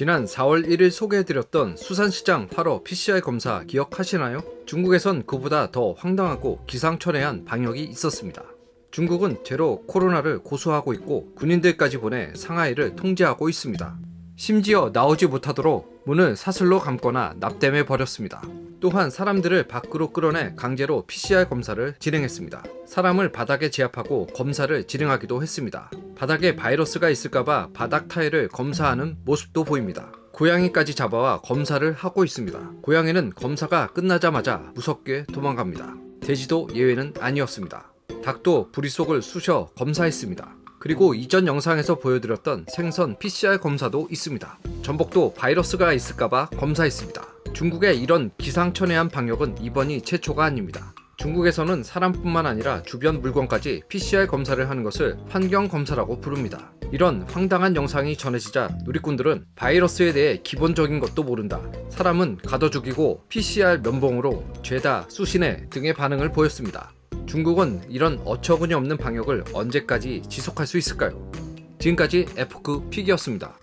지난 4월 1일 소개해드렸던 수산시장 8호 PCR 검사 기억하시나요? 중국에선 그보다 더 황당하고 기상천외한 방역이 있었습니다. 중국은 제로 코로나를 고수하고 있고 군인들까지 보내 상하이를 통제하고 있습니다. 심지어 나오지 못하도록 문을 사슬로 감거나 납땜해 버렸습니다. 또한 사람들을 밖으로 끌어내 강제로 PCR 검사를 진행했습니다. 사람을 바닥에 제압하고 검사를 진행하기도 했습니다. 바닥에 바이러스가 있을까봐 바닥 타일을 검사하는 모습도 보입니다. 고양이까지 잡아와 검사를 하고 있습니다. 고양이는 검사가 끝나자마자 무섭게 도망갑니다. 돼지도 예외는 아니었습니다. 닭도 부리 속을 쑤셔 검사했습니다. 그리고 이전 영상에서 보여드렸던 생선 PCR 검사도 있습니다. 전복도 바이러스가 있을까봐 검사했습니다. 중국의 이런 기상천외한 방역은 이번이 최초가 아닙니다. 중국에서는 사람뿐만 아니라 주변 물건까지 PCR 검사를 하는 것을 환경 검사라고 부릅니다. 이런 황당한 영상이 전해지자 누리꾼들은 바이러스에 대해 기본적인 것도 모른다. 사람은 가둬 죽이고 PCR 면봉으로 죄다 수신해 등의 반응을 보였습니다. 중국은 이런 어처구니 없는 방역을 언제까지 지속할 수 있을까요? 지금까지 F크 픽이었습니다.